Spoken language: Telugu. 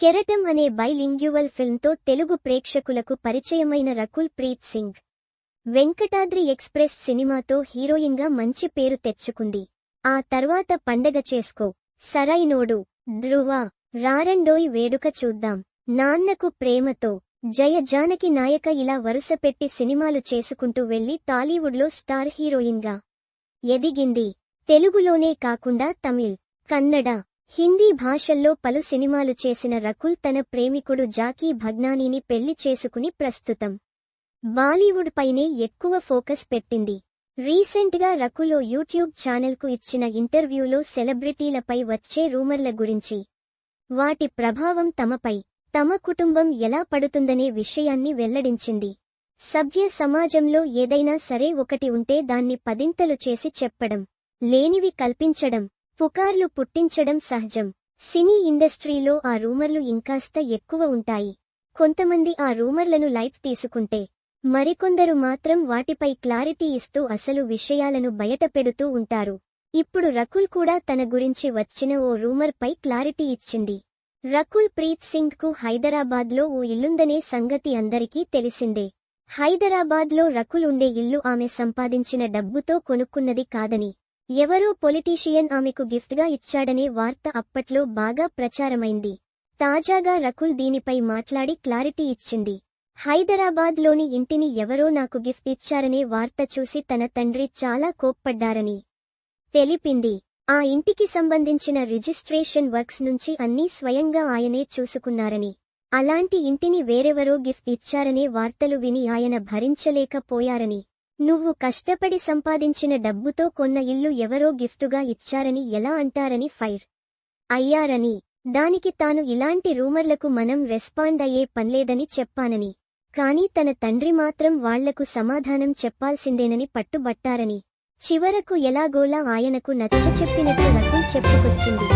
కెరటం అనే బైలింగ్యువల్ ఫిల్మ్తో తెలుగు ప్రేక్షకులకు పరిచయమైన రకుల్ ప్రీత్ సింగ్. వెంకటాద్రి ఎక్స్ప్రెస్ సినిమాతో హీరోయిన్గా మంచి పేరు తెచ్చుకుంది. ఆ తర్వాత పండగ చేసుకో. సరైనోడు. ధ్రువ. రారండోయ్ వేడుక చూద్దాం. నాన్నకు ప్రేమతో. జయ జానకి నాయక ఇలా వరుసపెట్టి సినిమాలు చేసుకుంటూ వెళ్ళి టాలీవుడ్లో స్టార్ హీరోయిన్గా ఎదిగింది. తెలుగులోనే కాకుండా తమిళ్ కన్నడ హిందీ భాషల్లో పలు సినిమాలు చేసిన రకుల్ తన ప్రేమికుడు జాకీ భగ్నానీని పెళ్ళి చేసుకుని ప్రస్తుతం బాలీవుడ్ పైనే ఎక్కువ ఫోకస్ పెట్టింది. రీసెంట్గా రకుల్ యూట్యూబ్ ఛానల్కు ఇచ్చిన ఇంటర్వ్యూలో సెలబ్రిటీలపై వచ్చే రూమర్ల గురించి వాటి ప్రభావం తమపై తమ కుటుంబం ఎలా పడుతుందనే విషయాన్ని వెల్లడించింది. సభ్య సమాజంలో ఏదైనా సరే ఒకటి ఉంటే దాన్ని పదింతలు చేసి చెప్పడం లేనివి కల్పించడం పుకార్లు పుట్టించడం సహజం. సినీ ఇండస్ట్రీలో ఆ రూమర్లు ఇంకాస్త ఎక్కువ ఉంటాయి. కొంతమంది ఆ రూమర్లను లైట్ తీసుకుంటే మరికొందరు మాత్రం వాటిపై క్లారిటీ ఇస్తూ అసలు విషయాలను బయటపెడుతూ ఉంటారు. ఇప్పుడు రకుల్ కూడా తన గురించి వచ్చిన ఓ రూమర్ పై క్లారిటీ ఇచ్చింది. రకుల్ ప్రీత్ సింగ్కు హైదరాబాద్లో ఓ ఇల్లుందనే సంగతి అందరికీ తెలిసిందే. హైదరాబాద్లో రకుల్ ఉండే ఇల్లు ఆమె సంపాదించిన డబ్బుతో కొనుక్కున్నది కాదని ఎవరో పొలిటీషియన్ ఆమెకు గిఫ్ట్గా ఇచ్చాడనే వార్త అప్పట్లో బాగా ప్రచారమైంది. తాజాగా రకుల్ దీనిపై మాట్లాడి క్లారిటీ ఇచ్చింది. హైదరాబాద్లోని ఇంటిని ఎవరో నాకు గిఫ్ట్ ఇచ్చారనే వార్త చూసి తన తండ్రి చాలా కోప్పడ్డారని తెలిపింది. ఆ ఇంటికి సంబంధించిన రిజిస్ట్రేషన్ వర్క్స్ నుంచి అన్నీ స్వయంగా ఆయనే చూసుకున్నారని అలాంటి ఇంటిని వేరెవరో గిఫ్ట్ ఇచ్చారనే వార్తలు విని ఆయన భరించలేకపోయారని నువ్వు కష్టపడి సంపాదించిన డబ్బుతో కొన్న ఇల్లు ఎవరో గిఫ్టుగా ఇచ్చారని ఎలా అంటారని ఫైర్. అయ్యారని దానికి తాను ఇలాంటి రూమర్లకు మనం రెస్పాండ్ అయ్యే పన్లేదని చెప్పానని. కానీ తన తండ్రి మాత్రం వాళ్ళకు సమాధానం చెప్పాల్సిందేనని పట్టుబట్టారని. చివరకు ఎలాగోలా ఆయనకు నచ్చచెప్పినట్లు రకుల్ చెప్పుకొచ్చింది.